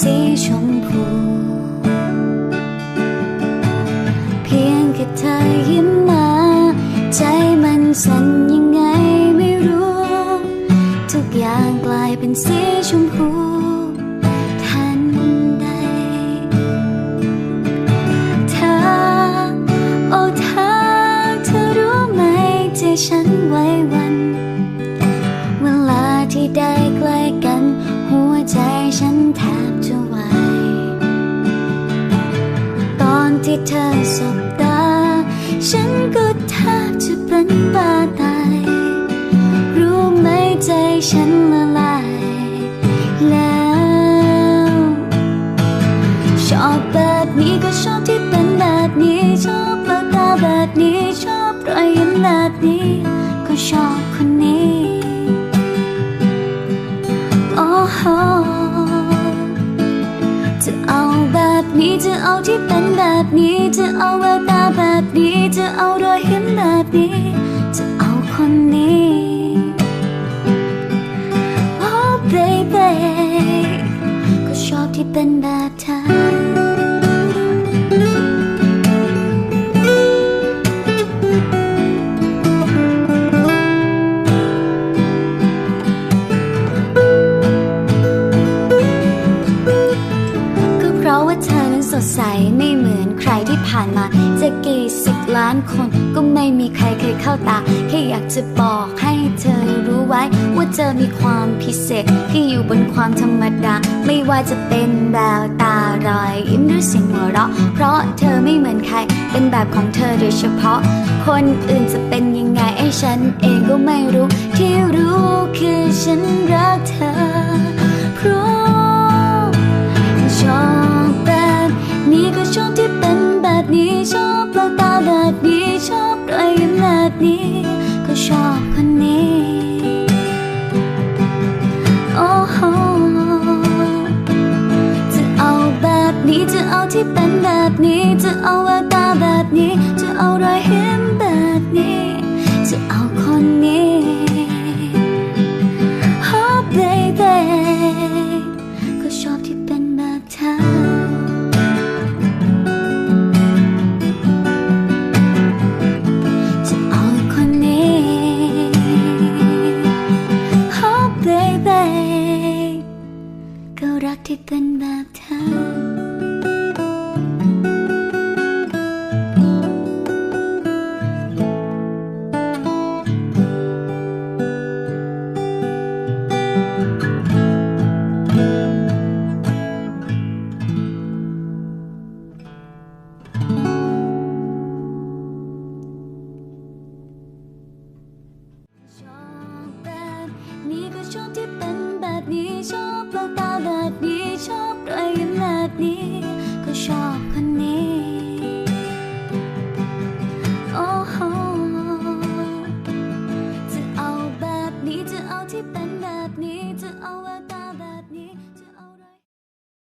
สีชมพู เพียงแค่เธอยิ้มมา ใจมันสั่นยังไงไม่รู้ ทุกอย่างกลายเป็นสีชมพู ที่เธอสบตา ฉันก็แทบจะเป็นบ้าตาย รู้ไหมใจฉันละลาย แล้ว ชอบแบบนี้ก็ชอบที่เป็นแบบนี้ ชอบแววตาแบบนี้ ชอบรอยยิ้มแบบนี้ ก็ชอบคนนี้โอ้โหจะเอาแบบนี้จะเอาที่เป็นแบบนี้ จะเอาแววตาแบบนี้ จะเอารอยยิ้มแบบนี้ สดใสไม่เหมือนใครที่ผ่านมา จะกี่สิบล้านคนก็ไม่มีใครเคยเข้าตา แค่อยากจะบอกให้เธอรู้ไว้ ว่าเธอมีความพิเศษที่อยู่บนความธรรมดา ไม่ว่าจะเป็นแววตารอยยิ้มหรือเสียงหัวเราะ เพราะเธอไม่เหมือนใคร เป็นแบบของเธอโดยเฉพาะ คนอื่นจะเป็นยังไงไอ้ฉันเองก็ไม่รู้ ที่รู้คือฉันรักเธอเพราะ นี้ ก็ชอบคนนี้ โอ้โห จะเอาแบบนี้ จะเอาที่เป็นแบบนี้ จะเอาแววตาแบบนี้ จะเอารอยเห็น ชอบแววตาแบบนี้ชอบรอยยิ้มแบบนี้ ก็ชอบคน